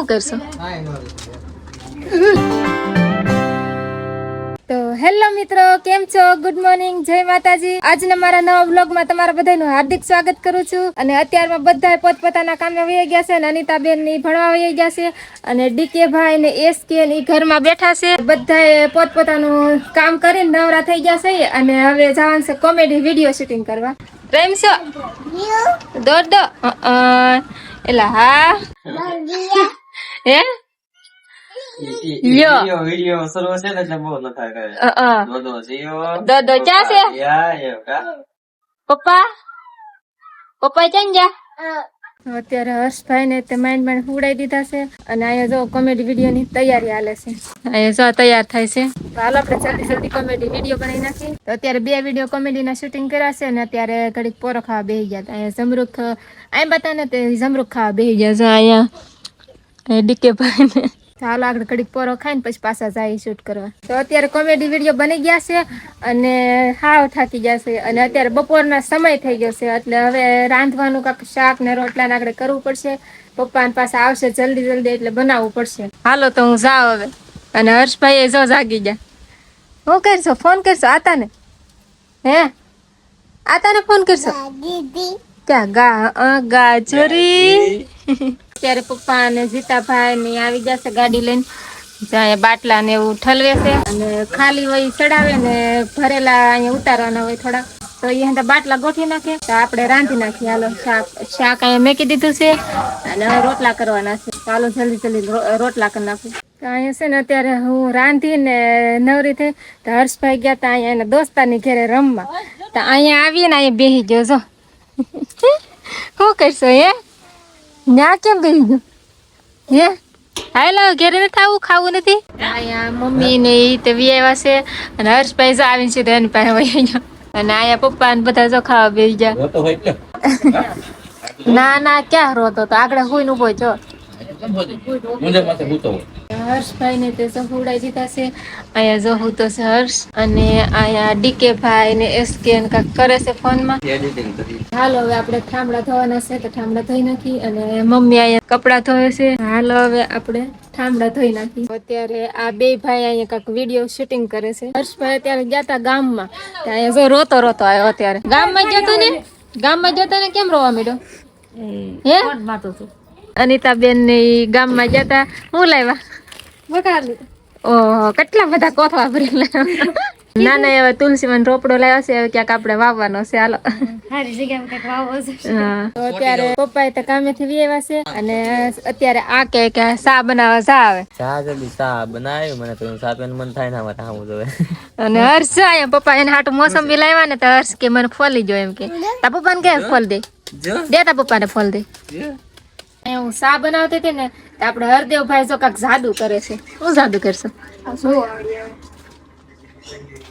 શું કરશો? તો હેલો મિત્રો કેમ છો? ગુડ મોર્નિંગ જય માતાજી. આજના મારા નવા બ્લોગમાં તમારા બધાનું હાર્દિક સ્વાગત કરું છું. અને અત્યારમાં બધા પોતપોતાના કામે વહી ગયા છે અને અનિતાબેનની ભણવા વહી ગયા છે. અને ડીકે ભાઈ ને એસ કે ની ઘરમાં બેઠા છે. બધાએ પોતપોતાનું કામ કરીને નવરા થઈ ગયા છે. અને હવે જવાનું છે કોમેડી વીડિયો શૂટિંગ કરવા. પ્રેમ છો? દોડ દો. એલા હા. હે લ્યો. વિડિયો વિડિયો શરૂ છે ને એટલે બહુ નખા કરે અ, અ. દોડો જીઓ દોડો ક્યાં છે યા એ કા પપ્પા પપ્પા ક્યાં ગયા અત્યારે હર્ષભાઈ ને તે માઇન્ડ માઇન્ડ ઉડાઈ દીધા છે અને અહીંયા જો કોમેડી વીડિયો ની તૈયારી હાલે છે અહીંયા જો તૈયાર થાય છે તો હાલો આપણે જલ્દી જલ્દી કોમેડી વીડિયો બનાવી નાખીએ તો અત્યારે બે વીડિયો કોમેડી ના શૂટિંગ કર્યા છે અને અત્યારે ઘડીક પોરો ખાવા બેસી ગયા હતા અહીંયા જમરૂખ અહીં બતા ને તે જમરૂખ ખાવા બેસી ગયા છે અહીંયા ડીકે ભાઈને. ચાલો આગળ ઘડીક પોરો ખાઈને પછી પાછા જાય શૂટ કરવા. તો અત્યારે કોમેડી વીડિયો બની ગયા છે અને હાવ થાકી ગયા છે. અને અત્યારે બપોરના સમય થઈ ગયો છે એટલે હવે રાંધવાનું કાંક શાક ને રોટલા ને આગળ કરવું પડશે. પપ્પા પાસે આવશે જલ્દી જલ્દી એટલે બનાવવું પડશે. હાલો તો હું જાઉં હવે. અને હર્ષભાઈ એ જો જાગી ગયા. હું કરશો? ફોન કરશો? આતાને? હે? આતાને ફોન કરશો? ક્યાં ગા ગાજરી. ત્યારે પપ્પા અને જીતાભાઈ ને આવી જશે ગાડી લઈને. જ્યાં બાટલા ને એવું ઠલવે છે. અને ખાલી હોય ચડાવે ને ભરેલા અહીંયા ઉતારવાના હોય થોડા. તો એ બાટલા ગોઠવી નાખે. તો આપણે રાંધી નાખીએ. હાલો, શાક શાક અહીંયા મેકી દીધું છે. અને રોટલા કરવાના છે. ચાલો જલ્દી જલ્દી રોટલા કરી નાખું. તો અહીંયા છે ને અત્યારે હું રાંધીને નવરી થઈ. તો હર્ષભાઈ ગયા હતા અહીંયા એના દોસ્તારની ઘરે રમવા. તો અહીંયા આવીએ ને અહીંયા બેસી ગયો, જો. શું કરશો, હે? ન્યા કેમ બેસી ગયો હે? હાલો ઘેરે નથી આવું ખાવું નથી? અહીંયા મમ્મી ને ઈ તે આવ્યા છે અને હર્ષભાઈ જો આવીને સીધા એની પાસે વહી ગયો અને અહીંયા પપ્પા ને બધા જો ખાવા બેસી ગયા. ના ના ક્યાં રોતો તો? આગળ હુઈને ઊભો છો હર્ષભાઈ ને તે સૌ દીધા છે. અહીંયા જો હું તો છે હર્ષ અને અહીંયા ડીકે ભાઈ ને એસકે ને કરે છે ફોનમાં. એડિટિંગ કરી હાલો હવે આપણે ઠામડા ધોવાના છે તો ઠામડા ધોઈ નાખી અને મમ્મી અહીંયા કપડા ધોવે છે. હાલો હવે આપણે ઠામડા ધોઈ નાખી. અત્યારે આ બે ભાઈ અહીંયા કાંઈક વીડિયો શૂટિંગ કરે છે. હર્ષભાઈ અત્યારે ગયા હતા ગામમાં. અહીંયા જો રોતો રોતો આવ્યો અત્યારે. ગામમાં જતો ને? ગામમાં જતો ને કેમ રોવા માંડ્યો? હે? અનિતાબેન ને ઈ ગામમાં જતા હું લાવ્યા ઓહો કેટલા બધા કોથવા ભરી લાવ્યા ના ના એવા તુલસીમાં રોપડો લાવ્યો છે ક્યાંક આપણે વાવવાનો છે હાલો. હા. તો અત્યારે પપ્પા તો કામે થી આવ્યા છે અને અત્યારે આ કે કે સા બનાવવા સા આવે. સા જલ્દી સા બનાવ્યું મને તો સા પેન મન થાય ના મારે આવું જોવે અને હર્ષ છે પપ્પા એને હાટું મોસંબી લાવ્યા ને તો હર્ષ કે મને ફોલી જો એમ કે. તા પપ્પાને કે ફોલ દે? જો. દે તા પપ્પાને ફોલ દે. હું સા બનાવતી હતી ને તો આપણે હરદેવભાઈ જો કાંક જાદુ કરે છે. શું જાદુ કરશે?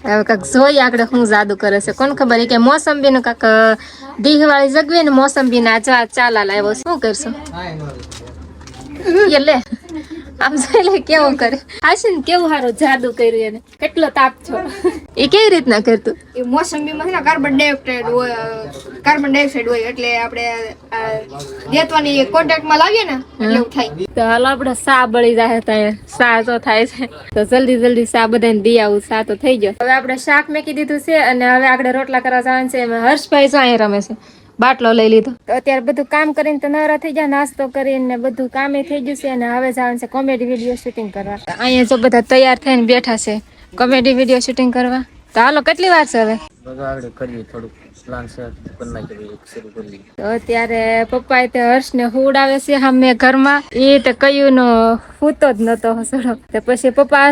હવે કાંક જોઈ આગળ શું જાદુ કરે છે. કોણ ખબર? કે મોસંબી નું કાંક દીહવાળી જગવી ને મોસંબી ના ચા ચાલા લાવ્યો શું કરશો? એ લે આમ જોઈ કેવું કરે? હાશી ને કેવું સારું જાદુ કર્યું એને? કેટલો તાપ છો? એ કેવી રીતના કરતું? એ મોસંબીમાં છે કાર્બન ડાયોક્સાઇડ હોય કાર્બન ડાયોક્સાઇડ હોય એટલે આપણે આ દેતવાની કોન્ટેક્ટમાં લાવીએ ને એટલે થાય. તો હાલો આપણે સા બળી જાય થાય સા તો થાય છે. તો જલ્દી જલ્દી સા બધાને દઈ આવું સા તો થઈ ગયો. હવે આપણે શાક મેકી દીધું છે અને હવે આપણે રોટલા કરવા જવાનું છે. એમાં હર્ષભાઈ જો અહીંયા રમે છે. બાટલો લઈ લીધો. તો અત્યારે બધું કામ કરીને તો નવરા થઈ જાય નાસ્તો કરીને બધું કામે થઈ ગયું છે અને હવે જવાનું છે કોમેડી વીડિયો શૂટિંગ કરવા. અહીંયા જો બધા તૈયાર થઈને બેઠા છે કોમેડી વીડિયો શૂટિંગ કરવા. તો હાલો કેટલી વાર છે હવે? અત્યારે પપ્પા તે હર્ષ ને છે આવે નાખીએ શરૂ કરી તો અત્યારે પપ્પાએ તે હર્ષને હુડાવે છે સામે ઘરમાં. એ તો કયું નો ફૂતો જ નતો હસડો. તો પછી પપ્પા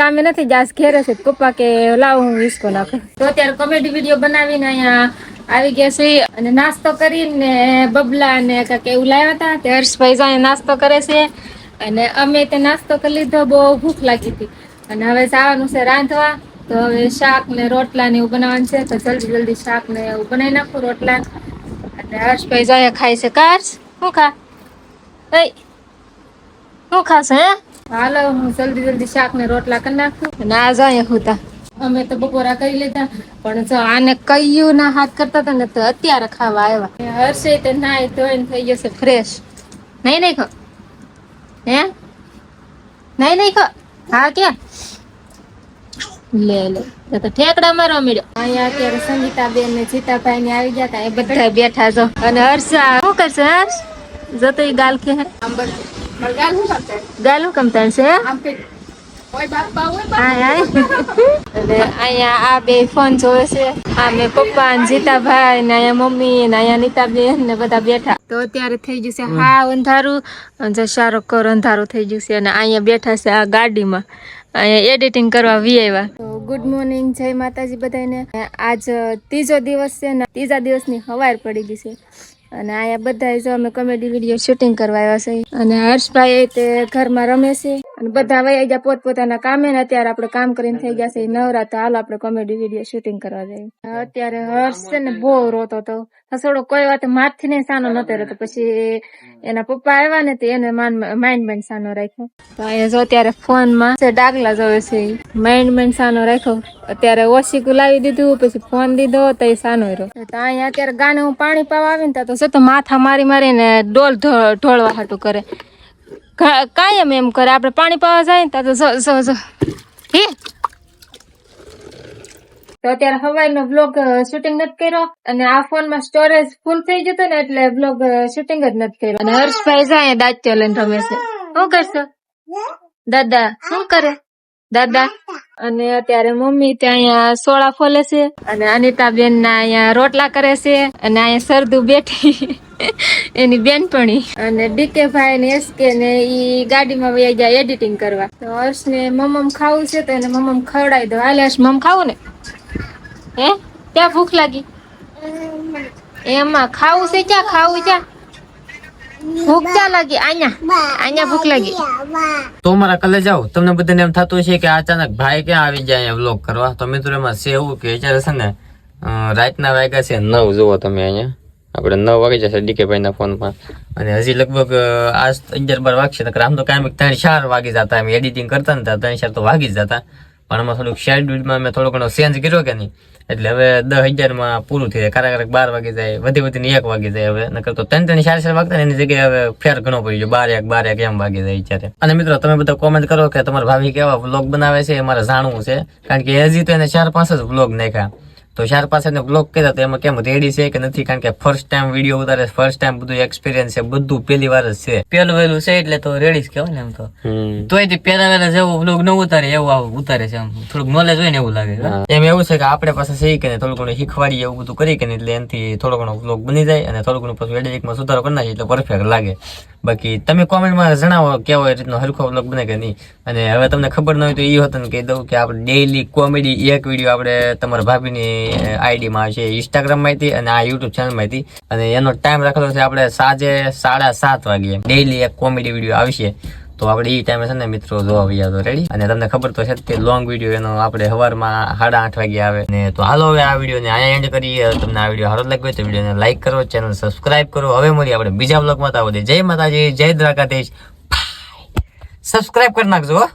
કામે નથી જાસ ઘેરે છે. પપ્પા કે લાવ હું વિસ્કો નાખું. તો અત્યારે કોમેડી વીડિયો બનાવીને અહીંયા આવી ગયા છે અને નાસ્તો કરીને બબલા ને કાંઈક એવું લાવ્યા હતા તે હર્ષભાઈ જાય નાસ્તો કરે છે અને અમે તે નાસ્તો કરી લીધો, બહુ ભૂખ લાગી હતી. અને હવે જવાનું છે રાંધવા. તો હવે શાક ને રોટલા ને એવું બનાવવાનું છે. તો જલ્દી જલ્દી શાક ને એવું બનાવી નાખું રોટલા. અને હર્ષભાઈ જાય ખાય છે કાર્સ શું ખા? શું ખાશે, હે? હાલો, હું જલ્દી જલ્દી શાક ને રોટલા કરી નાખું. અને આ જાય હુતા અમે તો બપોરા કરી લીધા પણ જો આને કયું ના હાથ કરતા હતા ને તો અત્યારે ખાવા આવ્યા. હર્ષે તે નાય ધોઈને થઈ જશે ફ્રેશ નહીં નહીં ખો. હે? નહીં નહીં ખો. હા કે? લે લે. તો ઠેકડા મારો મળ્યો અહીંયા અત્યારે સંગીતાબેન ને જીતાભાઈ ને આવી ગયા હતા એ બધા બેઠા છો અને હર્ષા શું કરશે હર્ષ? જતો ઈ ગાલ કે હે. આમ ગાલ શું કરતા ગાલ હું કમ છે આમ કઈ અહીંયા આ બે ફોન જોવે છે. આ મેં પપ્પા ને જીતાભાઈ ને અહીંયા મમ્મી ને અહીંયા નીતાબેન ને બધા બેઠા. તો અત્યારે થઈ ગયું છે હા અંધારું જશારો કર અંધારું થઈ ગયું છે અને અહીંયા બેઠા છે આ ગાડીમાં. અહીંયા એડિટિંગ કરવા વી આવ્યા તો ગુડ મોર્નિંગ જય માતાજી બધાને. આજ ત્રીજો દિવસ છે ને ત્રીજા દિવસની હવાર પડી ગઈ છે. અને અહીંયા બધા જો અમે કોમેડી વીડિયો શૂટિંગ કરવા આવ્યા છે. અને હર્ષભાઈ તે ઘરમાં રમે છે. અને બધા વયા ગયા પોતપોતાના કામે ને અત્યારે આપણે કામ કરીને થઈ ગયા છે. નવરા તો હાલ આપણે કોમેડી વીડિયો શૂટિંગ કરવા જઈએ. અત્યારે હર્ષ છે ને બહુ રોતો હતો. હસોડો કોઈ વાત માથથી ને સાનો નતો રહેતો. પછી એના પપ્પા આવ્યા ને તે એને માઇન્ડ માઇન્ડ સાનો રાખ્યો. તો અહીંયા જો અત્યારે ફોનમાં માં ડાગલા જોવે છે. માઇન્ડ માઇન્ડ સાનો રાખ્યો. અત્યારે ઓશીકું લાવી દીધું, પછી ફોન દીધો, તો એ સાનો રહ્યો. તો અહીંયા અત્યારે ગાને હું પાણી પાવા આવીને તો માથા મારી મારીને ડોલ ઢોળવા હાટું કરે. કાયમ એમ કરે. આપણે પાણી પાવા જાય ને તો જો હે? તો અત્યારે હવાઈનો બ્લોગ શૂટિંગ નથી કર્યો અને આ ફોનમાં સ્ટોરેજ ફૂલ થઈ જતો ને એટલે બ્લોગ શૂટિંગ જ નથી કર્યો. અને હર્ષભાઈ જાય દાંત લઈને રમે છે. શું કરશો? દાદા, શું કરે? દાદા? અને અત્યારે મમ્મી ત્યાં અહીંયા સોળા ફોલે છે. અને અનિતાબેન ના અહીંયા રોટલા કરે છે. અને અહીંયા સરદુ બેઠી. એની બેનપણી. અને ડીકે ભાઈ ને એસકે ને ઈ ગાડીમાં વૈયા ગયા એડિટિંગ કરવા. તો હર્ષ ને મમ્મ ખાવું છે તો એને મમમ ખવડાવી દો હાલે હર્ષ, મમ ખાવું ને? હે? ક્યાં ભૂખ લાગી? એમાં ખાવું છે ક્યાં? ખાવું ક્યાં? ભૂખ ક્યાં લાગી? અહીંયા અહીંયા ભૂખ લાગી. તો કલે જાઓ. તમને બધાને એમ થતું છે કે અચાનક ભાઈ ક્યાં આવી જાય વ્લોગ કરવા? તો મિત્રો એમાં છે કે રાતના વાગ્યા છે નવ. જુઓ તમે અહીંયા. આપણે નવ વાગી જશે ડીકે ભાઈના ફોનમાં. અને હજી લગભગ આજ અગિયાર બાર વાગશે, નકર આમ તો કાંઈ ત્રણ ચાર વાગી જતા, એમ એડિટિંગ કરતા ને ત્રણ ચાર તો વાગી જ જતા. પણ આમાં થોડુંક શેડ્યુલમાં મેં થોડો ઘણો ચેન્જ કર્યો કે નહીં? એટલે હવે દસ હજારમાં પૂરું થઈ જાય ક્યારેક ક્યારેક બાર વાગી જાય, વધી વધીને એક વાગી જાય હવે, નકર તો ત્રણ ત્રણ ચાર ચાર વાગતા એની જગ્યાએ હવે ફેર ઘણો પડી ગયો બાર એક બાર એક એમ વાગી જાય અત્યારે. અને મિત્રો, તમે બધા કોમેન્ટ કરો કે તમારા ભાભી કેવા વ્લોગ બનાવે છે, એ મારે જાણવું છે, કારણ કે હજી તો એને ચાર પાંચ જ વ્લોગ નાખ્યા. તો ચાર પાસેને બ્લોગ કર્યા તો એમાં કેમ રેડી છે કે નથી? કારણ કે ફર્સ્ટ ટાઈમ વીડિયો ઉતારે ફર્સ્ટ ટાઈમ બધું એક્સપિરિયન્સ છે બધું પહેલી વાર જ છે. પહેલું વેલું છે એટલે તો રેડી જ કહેવાય ને એમ તો. તોય તે પહેલા વહેલા જેવો બ્લોગ ન ઉતારે એવું આવું ઉતારે છે આમ. થોડુંક નોલેજ હોય ને એવું લાગે. એમ એવું છે કે આપણે પાસે શીખી કે થોડું ઘણું શીખવાડીએ એવું બધું કરી કે એટલે એનાથી થોડો ઘણો બ્લોગ બની જાય અને થોડું ઘણું પછી એડિટિંગમાં સુધારો કરી નાખીએ એટલે પરફેક્ટ લાગે. બાકી તમે કોમેન્ટમાં જણાવો કેવો એ રીતનો હરખો વ્લોગ બને કે નહીં. અને હવે તમને ખબર ન હોય તો એ હોતું કહી દઉં કે આપણે ડેઈલી કોમેડી એક વીડિયો આપણે તમારા ભાભીની આઈડીમાં આવશે ઇન્સ્ટાગ્રામમાંથી અને આ યુટ્યુબ ચેનલમાંથી અને એનો ટાઈમ રાખેલો છે આપણે સાંજે સાડા સાત વાગે ડેઈલી એક કોમેડી વીડિયો આવશે. તો આપણે એ ટાઈમે છે ને મિત્રો જોવા વયા તો રેડી અને તમને ખબર તો છે તે લોંગ વીડિયો એનો આપણે સવારમાં સાડા આઠ વાગે આવે. ને તો હાલો હવે આ વીડિયો ને અહીંયા એન્ડ કરીએ. તમને આ વીડિયો સારો લાગ્યો તો વિડીયોને લાઈક કરો ચેનલ સબસ્ક્રાઇબ કરો. હવે મળીએ આપણે બીજા બ્લોગમાં તો આવો જય માતાજી, જય દ્વારકાધીશ. સબસ્ક્રાઇબ કરી નાખજો